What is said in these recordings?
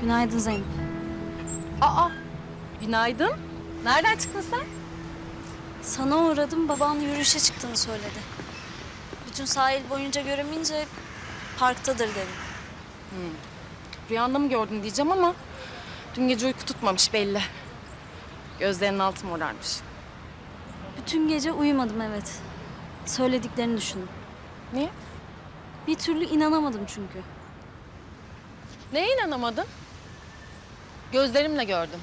Günaydın Zeynep. Aa, günaydın. Nereden çıktın sen? Sana uğradım, baban yürüyüşe çıktığını söyledi. Bütün sahil boyunca göremeyince parktadır dedim. Rüyanda mı gördün diyeceğim ama dün gece uyku tutmamış belli. Gözlerinin altı morarmış. Bütün gece uyumadım evet. Söylediklerini düşündüm. Niye? Bir türlü inanamadım çünkü. Neye inanamadın? Gözlerimle gördüm.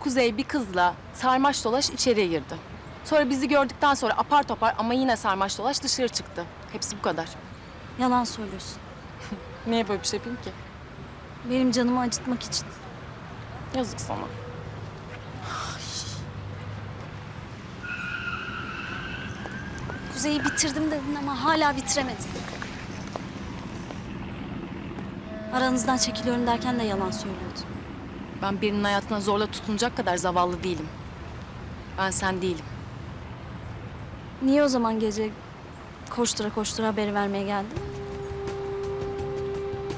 Kuzey bir kızla sarmaş dolaş içeriye girdi. Sonra bizi gördükten sonra apar topar ama yine sarmaş dolaş dışarı çıktı. Hepsi bu kadar. Yalan söylüyorsun. Niye böyle bir şey yapayım ki? Benim canımı acıtmak için. Yazık sana. Kuzey'i bitirdim dedin ama hala bitiremedin. Aranızdan çekiliyorum derken de yalan söylüyordun. Ben birinin hayatına zorla tutunacak kadar zavallı değilim. Ben sen değilim. Niye o zaman gece koştura koştura haberi vermeye geldin?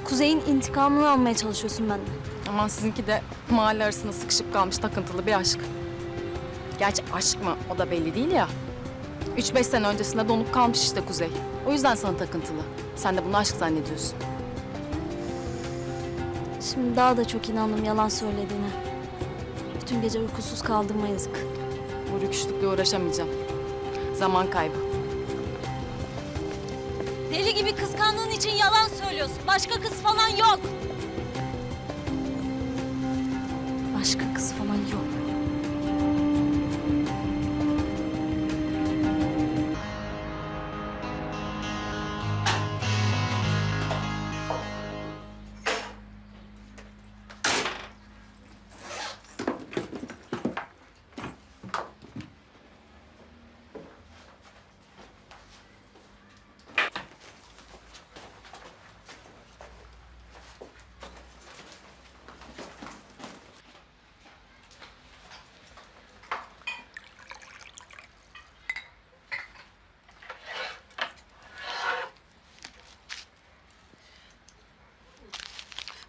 Kuzey'in intikamını almaya çalışıyorsun benden. Aman sizinki de mahalle arasında sıkışıp kalmış takıntılı bir aşk. Gerçi aşk mı o da belli değil ya. Üç beş sene öncesinde donup kalmış işte Kuzey. O yüzden sana takıntılı. Sen de bunu aşk zannediyorsun. Şimdi daha da çok inandım yalan söylediğine. Bütün gece uykusuz kaldığıma yazık. Bu rüküşlükle uğraşamayacağım. Zaman kaybı. Deli gibi kıskandığın için yalan söylüyorsun. Başka kız falan yok. Başka kız falan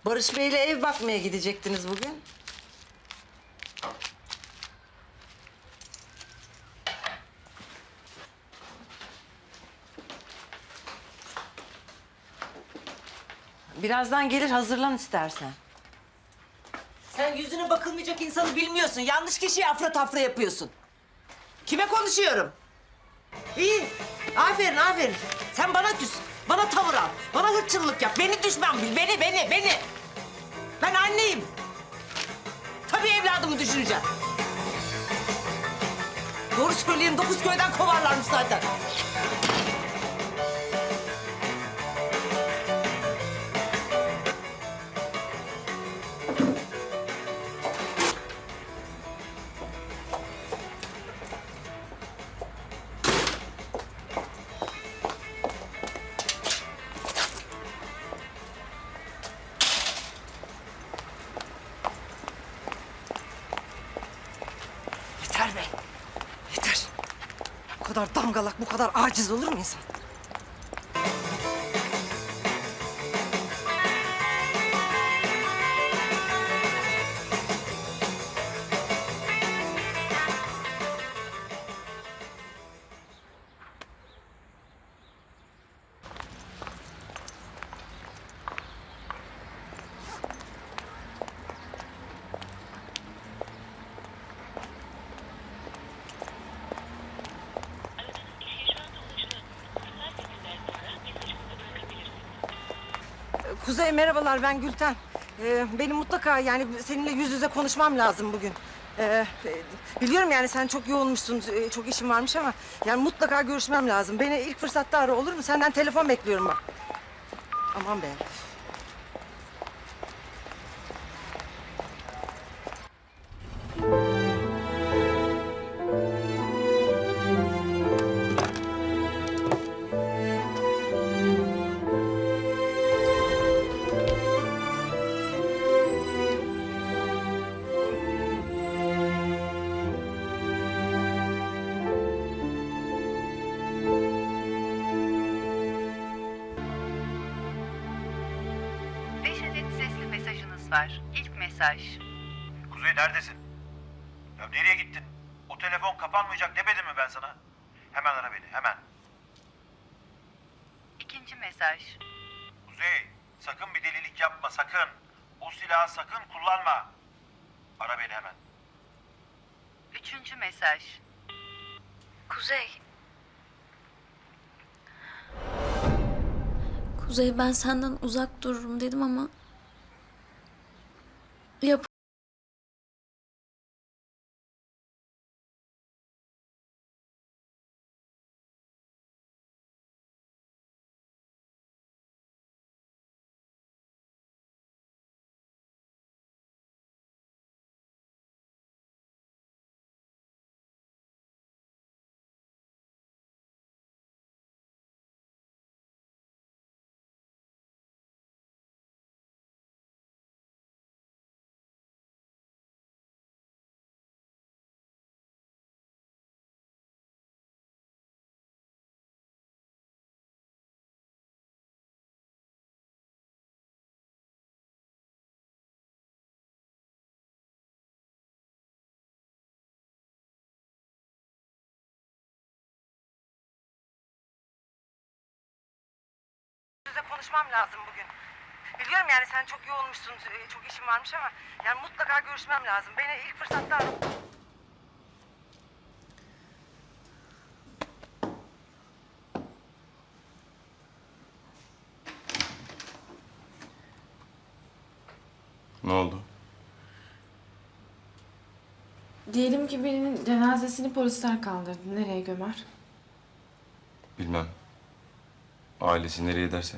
Barış Bey'le ev bakmaya gidecektiniz bugün. Birazdan gelir hazırlan istersen. Sen yüzüne bakılmayacak insanı bilmiyorsun. Yanlış kişiye afra tafra yapıyorsun. Kime konuşuyorum? İyi. Aferin aferin. Sen bana küs. Bana tavır al. Bana hırçınlık yap. Beni düşman bil. Beni beni beni. Ben anneyim. Tabii evladımı düşüneceğim. Doğru söyleyin dokuz köyden kovarlarmış zaten. Bu kadar dangalak, bu kadar aciz olur mu insan? Kuzey merhabalar ben Gülten. Ee, benim mutlaka yani seninle yüz yüze konuşmam lazım bugün. Ee, biliyorum yani sen çok yoğunmuşsun, e, çok işin varmış ama yani mutlaka görüşmem lazım. Beni ilk fırsatta ara olur mu? Senden telefon bekliyorum bak. Aman be. Var. İlk mesaj. Kuzey neredesin? Ya nereye gittin? O telefon kapanmayacak demedim mi ben sana? Hemen ara beni, hemen. İkinci mesaj. Kuzey, sakın bir delilik yapma, sakın. O silahı sakın kullanma. Ara beni hemen. Üçüncü mesaj. Kuzey. Kuzey ben senden uzak dururum dedim ama... Yap. Size konuşmam lazım bugün. Biliyorum yani sen çok yoğunmuşsun, e, çok işin varmış ama yani mutlaka görüşmem lazım. Beni ilk fırsatta ara. Ne oldu? Diyelim ki birinin cenazesini polisler kaldırdı. Nereye gömer? Ailesi nereye derse.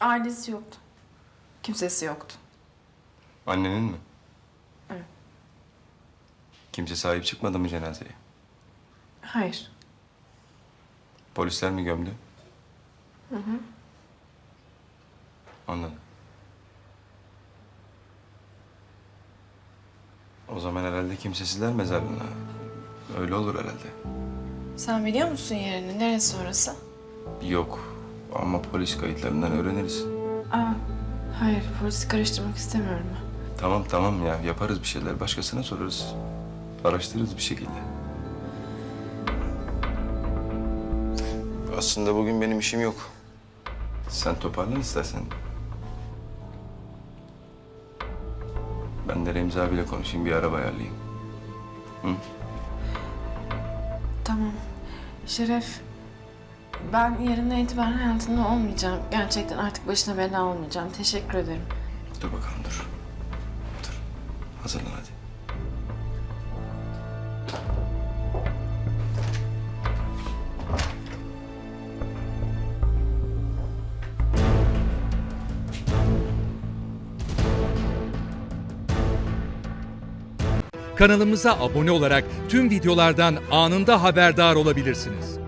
Ailesi yoktu. Kimsesi yoktu. Annenin mi? Evet. Kimse sahip çıkmadı mı cenazeye? Hayır. Polisler mi gömdü? Hı hı. Anladım. O zaman herhalde kimsesizler mezarlığına. Öyle olur herhalde. Sen biliyor musun yerini? Neresi orası? Yok ama polis kayıtlarından öğreniriz. Aa, hayır. Polisi karıştırmak istemiyorum ben. Tamam tamam ya yaparız bir şeyler. Başkasına sorarız. Araştırırız bir şekilde. Aslında bugün benim işim yok. Sen toparlan istersen. Ben de Remzi abiyle konuşayım, bir araba ayarlayayım. Tamam. Şeref, ben yarından itibaren hayatında olmayacağım. Gerçekten artık başına bela olmayacağım. Teşekkür ederim. Dur bakalım dur. Dur. Hazırlan hadi. Kanalımıza abone olarak tüm videolardan anında haberdar olabilirsiniz.